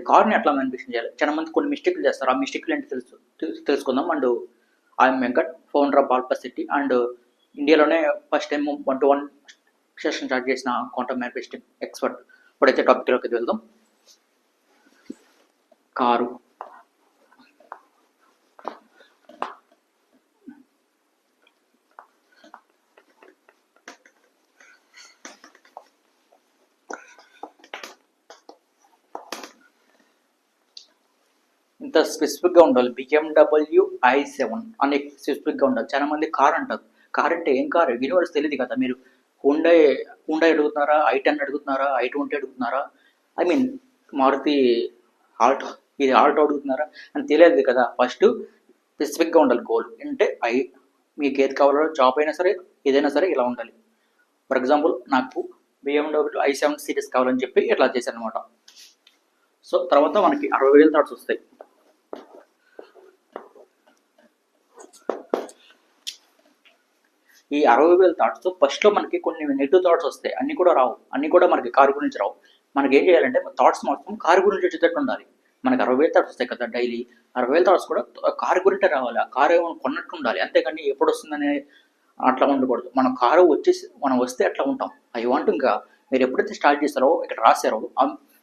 కారుని ఎట్లా మ్యానిఫెస్టింగ్ చేయాలి? చాలా మంది కొన్ని మిస్టేక్లు చేస్తారు. ఆ మిస్టేక్లు ఏంటి తెలుసు. తెలుసుకుందాం. And I'm Venkat founder of alpha city. And ఇండియాలోనే first time one to one session start చేసిన క్వాంటమ్ మ్యానిఫెస్టింగ్ ఎక్స్పర్ట్. ఇప్పుడైతే టాపిక్లోకి వెళ్దాం. కారు. ఇంత స్పెసిఫిక్గా ఉండాలి. బిఎండబ్ల్యూ ఐ సెవెన్ అనే స్పెసిఫిక్గా ఉండాలి. చాలా మంది కార్ అంటారు. కార్ అంటే ఏం కార్? యూనివర్స్ తెలియదు కదా. మీరు హుండై హుండై అడుగుతున్నారా? ఐ టెన్ అడుగుతున్నారా? ఐ ట్వంటీ అడుగుతున్నారా? ఐ మీన్ మారుతి ఆల్టో ఇది ఆల్టో అడుగుతున్నారా? అని తెలియదు కదా. ఫస్ట్ స్పెసిఫిక్గా ఉండాలి గోల్ అంటే ఐ మీకు ఏది కావాలో జాబ్ అయినా సరే ఏదైనా సరే ఇలా ఉండాలి. ఫర్ ఎగ్జాంపుల్ నాకు బిఎండబ్ల్యూ ఐ సెవెన్ సిరీస్ కావాలని చెప్పి ఇట్లా చేశాను అనమాట సో తర్వాత మనకి అరవై వేల థాట్స్ వస్తాయి. ఈ అరవై వేల థాట్స్ ఫస్ట్లో మనకి కొన్ని నెగిటివ్ థాట్స్ వస్తాయి. అన్ని కూడా రావు. అన్ని కూడా మనకి కారు గురించి రావు. మనకి ఏం చేయాలంటే థాట్స్ మాత్రం కారు గురించి వచ్చేటట్టు ఉండాలి. మనకి అరవై వేలు థాట్స్ వస్తాయి కదా డైలీ అరవై వేల థాట్స్ కూడా కారు గురించి రావాలి. ఆ కారు ఏమైనా కొన్నట్టు ఉండాలి. అంతేకాని ఎప్పుడు వస్తుందనే అట్లా ఉండకూడదు. మనం కారు వచ్చేసి మనం వస్తే అట్లా ఉంటాం. ఐ వాంట్ ఇంకా మీరు ఎప్పుడైతే స్టార్ట్ చేస్తారో ఇక్కడ రాశారో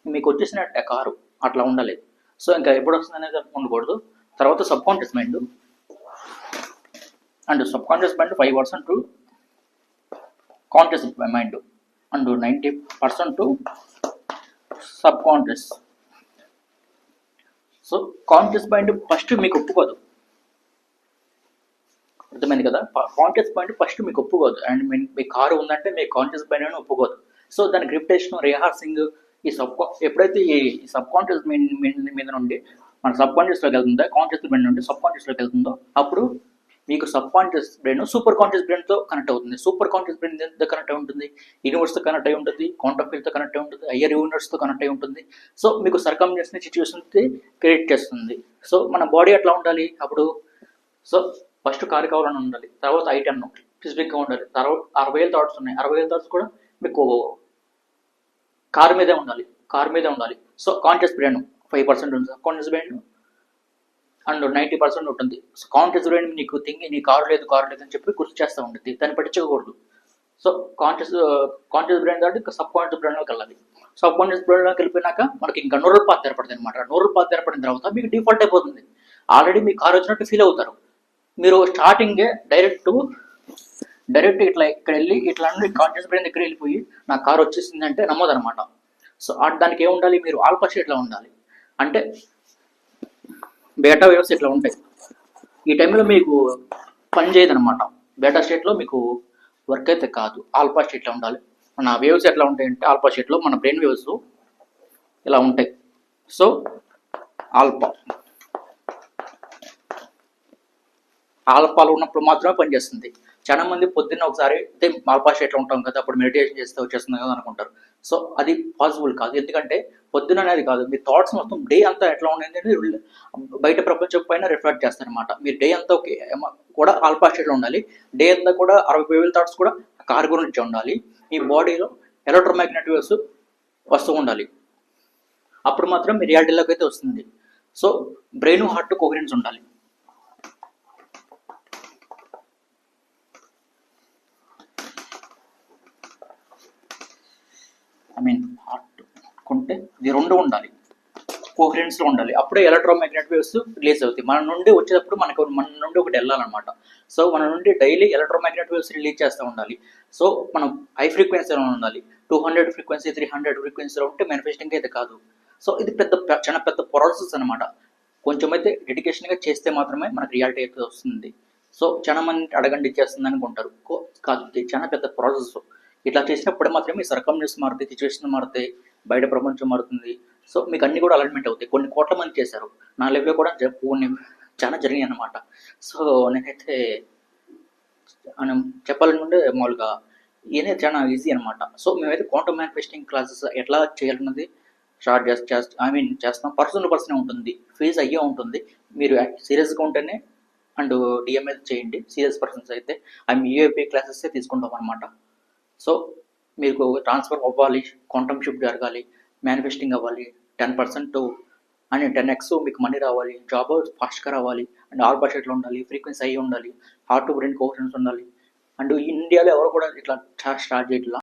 మీకు వచ్చేసిన కారు. అట్లా ఉండాలి. సో ఇంకా ఎప్పుడు వస్తుంది అనేది ఉండకూడదు. తర్వాత subconscious mind and subconscious mind five percent to conscious mind and ninety percent to subconscious so conscious mind first మీకు ఒప్పుకోదు. అర్థమైంది కదా? కాన్షియస్ మైండ్ ఫస్ట్ మీకు ఒప్పుకోదు. అండ్ మీ కారు ఉందంటే మీ కాన్షియస్ మైండ్ అని ఒప్పుకోదు. సో దాని గ్రిప్టేషన్ రిహార్సింగ్ ఈ సబ్ ఎప్పుడైతే ఈ సబ్ కాన్షియస్ మీద నుండి మన సబ్ కాన్షియస్లోకి వెళ్తుందో కాన్షియస్ మైండ్ నుండి సబ్ కాన్షియస్లోకి వెళ్తుందో అప్పుడు మీకు subconscious brain super conscious బ్రెయిన్తో కనెక్ట్ అవుతుంది. సూపర్ కాన్షియస్ బ్రెయిన్ ఎంత కనెక్ట్ అయి ఉంటుంది. యూనివర్స్తో కనెక్ట్ అయి ఉంటుంది. క్వాంటమ్ ఫీల్డ్తో కనెక్ట్ అయి ఉంటుంది. హయ్యర్ యూనివర్స్తో కనెక్ట్ అయి ఉంటుంది. సో మీకు సర్కమ్జెన్స్ని సిచ్యువేషన్ క్రియేట్ చేస్తుంది. సో మన బాడీ ఎట్లా ఉండాలి? అప్పుడు సో ఫస్ట్ కారు కావాలని ఉండాలి. తర్వాత ఐటెన్ స్పెసిఫిక్గా ఉండాలి. తర్వాత అరవై వేల థాట్స్ ఉన్నాయి. అరవై వేల థాట్స్ కూడా మీకు కారు మీదే ఉండాలి. కారు మీదే ఉండాలి. So conscious brain five percent ఉంది. Conscious brain and ninety percent ఉంటుంది. సో కాన్షియస్ బ్రెయిన్ నీకు థింగ్ నీ కారు లేదు కారు లేదు అని చెప్పి గుర్తు చేస్తూ ఉంటుంది దాన్ని పట్టించకూడదు సో కాన్షియస్ కాన్షియస్ బ్రెయిన్ దాటి సబ్ కాన్షియస్ బ్రెయిన్లోకి వెళ్ళాలి. సబ్ కాన్షియస్ బ్రెయిన్లోకి వెళ్ళిపోయినాక మనకి ఇంకా నోరల్ పాత్ ఏర్పడుతుంది అనమాట నోరల్ పాత్ ఏర్పడిన తర్వాత మీకు డిఫాల్ట్ అయిపోతుంది. ఆల్రెడీ మీ కారు వచ్చినట్టు ఫీల్ అవుతారు. మీరు స్టార్టింగే డైరెక్ట్ డైరెక్ట్ ఇట్లా ఇక్కడ వెళ్ళి ఇట్లా కాన్షియస్ బ్రెయిన్ దగ్గర వెళ్ళిపోయి నా కారు వచ్చేసింది అంటే నమ్మదనమాట సో దానికి ఏముండాలి? మీరు ఆల్ఫా స్టేట్లో ఉండాలి. అంటే బేటా వేవ్స్ ఇట్లా ఉంటాయి. ఈ టైంలో మీకు పని చేయదనమాట బేటా స్టేట్లో మీకు వర్క్ అయితే కాదు. ఆల్ఫా స్టేట్లో ఉండాలి. మన వేవ్స్ ఎట్లా ఉంటాయంటే ఆల్ఫా స్టేట్లో మన బ్రెయిన్ వేవ్స్ ఇలా ఉంటాయి. సో ఆల్ఫా ఆల్ఫాలో ఉన్నప్పుడు మాత్రమే పనిచేస్తుంది చాలా మంది పొద్దున్న ఒకసారి అయితే ఆల్ఫా ఎట్లా ఉంటాం కదా అప్పుడు మెడిటేషన్ చేస్తే వచ్చేస్తుంది కదా అనుకుంటారు. సో అది పాసిబుల్ కాదు. ఎందుకంటే పొద్దున అనేది కాదు. మీ థాట్స్ మొత్తం డే అంతా ఎట్లా ఉండేది బయట ప్రపంచం పైన రిఫ్లెక్ట్ చేస్తారనమాట మీరు డే అంతా ఓకే కూడా ఆల్ఫా స్టేట్లో ఉండాలి? డే అంతా కూడా అరవై వేల థాట్స్ కూడా కార్ గురించి ఉండాలి. మీ బాడీలో ఎలక్ట్రోమాగ్నెటిక్ వేవ్స్ వస్తూ ఉండాలి. అప్పుడు మాత్రం మీ రియాలిటీలోకి అయితే వస్తుంది. సో బ్రెయిన్ హార్ట్ కోహరెన్స్ ఉండాలి. ఐ మీన్ హార్ట్ కొంటే ఇది రెండు ఉండాలి. కోహరెన్స్లో ఉండాలి. అప్పుడే ఎలక్ట్రోమాగ్నెటిక్ వేవ్స్ రిలీజ్ అవుతాయి. మన నుండి వచ్చేటప్పుడు మనకు మన నుండి ఒకటి వెళ్ళాలన్నమాట. సో మన నుండి డైలీ ఎలక్ట్రోమాగ్నెటిక్ వేవ్స్ రిలీజ్ చేస్తూ ఉండాలి. సో మనం హై ఫ్రీక్వెన్సీలో ఉండాలి. Two hundred frequency three hundred ఫ్రీక్వెన్సీలో ఉంటే మేనిఫెస్టింగ్ అయితే కాదు. సో ఇది పెద్ద చాలా పెద్ద ప్రాసెస్ అనమాట కొంచెం అయితే డెడికేషన్గా చేస్తే మాత్రమే మనకు రియాలిటీ అయితే వస్తుంది. సో చాలా మంది అడగండి ఇచ్చేస్తుంది అనుకుంటారు. కాదు చాలా పెద్ద ప్రాసెస్ ఇట్లా చేసినప్పుడు మాత్రమే సర్కమ్నెస్ మారుతాయి సిచ్యువేషన్ మారుతాయి బయట ప్రపంచం మారుతుంది. సో మీకు అన్ని కూడా అలైన్మెంట్ అవుతాయి. కొన్ని కోట్ల మంది చేశారు. నా లెవెల్లో కూడా కొన్ని చాలా జరిగినాయి అనమాట సో నేనైతే మనం చెప్పాలనుకుంటే మామూలుగా ఇదే చాలా ఈజీ అనమాట సో మేమైతే క్వాంటమ్ మ్యానిఫెస్టింగ్ క్లాసెస్ ఎట్లా చేయాలన్నది స్టార్ట్ చేసి చేస్త ఐ మీన్ చేస్తాం పర్సన్ టు పర్సన్ ఉంటుంది. ఫీజు అయ్యే ఉంటుంది. మీరు సీరియస్గా ఉంటేనే అండ్ డిఎంఏ చేయండి. సీరియస్ పర్సన్స్ అయితే. ఐ యూఏపీ క్లాసెస్ తీసుకుంటాం అనమాట సో మీకు ట్రాన్స్ఫర్ అవ్వాలి క్వాంటమ్ షిఫ్ట్ జరగాలి మేనిఫెస్టింగ్ అవ్వాలి ten percent and ten X మీకు మనీ రావాలి జాబ్ ఫాస్ట్గా రావాలి అండ్ ఆల్ బడ్జెట్లో ఉండాలి ఫ్రీక్వెన్సీ అయ్యి ఉండాలి హార్ట్ టు బ్రెయిన్ కోషన్స్ ఉండాలి. అండ్ ఇండియాలో ఎవరు కూడా ఇట్లా స్టార్ట్ చేయట్లా.